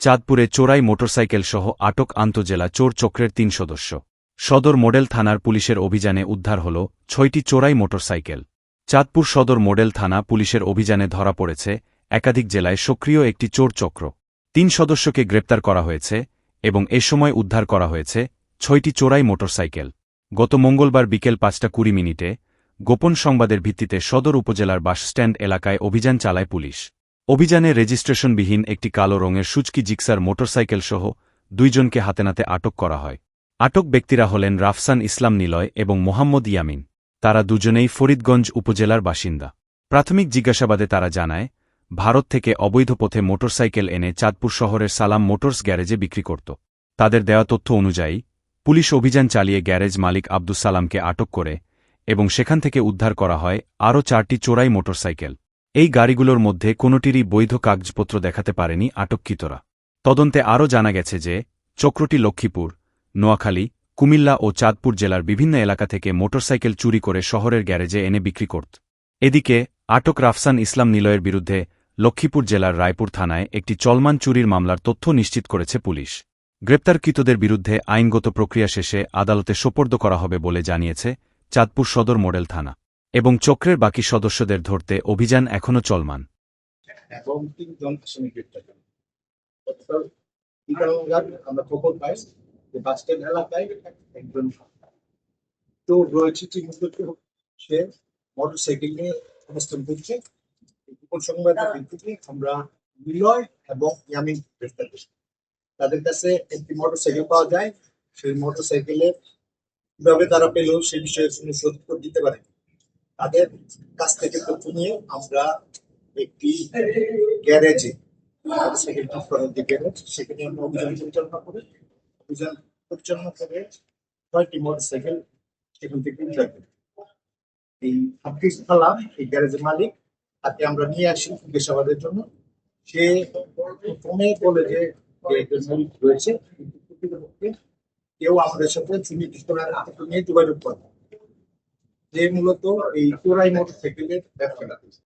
চাঁদপুরে চোরাই মোটরসাইকেল সহ আটক আন্তজেলা চোর চক্রের তিন সদস্য। সদর মডেল থানার পুলিশের অভিযানে উদ্ধার হল ছয়টি চোরাই মোটরসাইকেল। চাঁদপুর সদর মডেল থানা পুলিশের অভিযানে ধরা পড়েছে একাধিক জেলায় সক্রিয় একটি চোর চক্র। তিন সদস্যকে গ্রেপ্তার করা হয়েছে এবং এ সময় উদ্ধার করা হয়েছে ছয়টি চোরাই মোটরসাইকেল। গত মঙ্গলবার বিকেল পাঁচটা কুড়ি মিনিটে গোপন সংবাদের ভিত্তিতে সদর উপজেলার বাসস্ট্যান্ড এলাকায় অভিযান চালায় পুলিশ। অভিযানে রেজিস্ট্রেশনবিহীন একটি কালো রঙের সুচকি জিক্সার মোটরসাইকেল সহ দুইজনকে হাতেনাতে আটক করা হয়। আটক ব্যক্তিরা হলেন রাফসান ইসলাম নিলয় এবং মোহাম্মদ ইয়ামিন। তারা দুজনেই ফরিদগঞ্জ উপজেলার বাসিন্দা। প্রাথমিক জিজ্ঞাসাবাদে তারা জানায়, ভারত থেকে অবৈধ পথে মোটরসাইকেল এনে চাঁদপুর শহরের সালাম মোটরস গ্যারেজে বিক্রি করত। তাদের দেওয়া তথ্য অনুযায়ী, পুলিশ অভিযান চালিয়ে গ্যারেজ মালিক আব্দুস সালামকে আটক করে এবং সেখান থেকে উদ্ধার করা হয় আরও চারটি চোরাই মোটরসাইকেল। এই গাড়িগুলোর মধ্যে কোনোটিরই বৈধ কাগজপত্র দেখাতে পারেনি আটককৃতরা। তদন্তে আরও জানা গেছে যে, চক্রটি লক্ষ্মীপুর, নোয়াখালী, কুমিল্লা ও চাঁদপুর জেলার বিভিন্ন এলাকা থেকে মোটরসাইকেল চুরি করে শহরের গ্যারেজে এনে বিক্রি করত। এদিকে, আটক রাফসান ইসলাম নিলয়ের বিরুদ্ধে লক্ষ্মীপুর জেলার রায়পুর থানায় একটি চলমান চুরির মামলার তথ্য নিশ্চিত করেছে পুলিশ। গ্রেপ্তারকৃতদের বিরুদ্ধে আইনগত প্রক্রিয়া শেষে আদালতে সোপর্দ করা হবে বলে জানিয়েছে চাঁদপুর সদর মডেল থানা। এবং চক্রের বাকি সদস্যদের ধরতে অভিযান এখনও চলমান। এবং তিনজন আমরা পাই যে একজন রয়েছে সে মোটর সাইকেল নিয়ে অবস্থান করছে। আমরা এবং তাদের কাছে একটি মোটর সাইকেল পাওয়া যায়। সেই মোটর সাইকেলে কীভাবে তারা পেল সে বিষয়ে কোনো সত্য দিতে পারে তাদের কাছ থেকে তথ্য নিয়ে আমরা একটি গ্যারেজে সেকেন্ড সেখানে আমরা অভিযান পরিচালনা থেকে এই এই মালিক আমরা নিয়ে জিজ্ঞাসাবাদের জন্য সে প্রথমে বলে যে রয়েছে কেউ আমাদের সাথে সুনির্দিষ্ট নিয়ে যোগাযোগ করে। যে মূলত এই চোরাই মোটরসাইকেলের ব্যবসাটা করছে।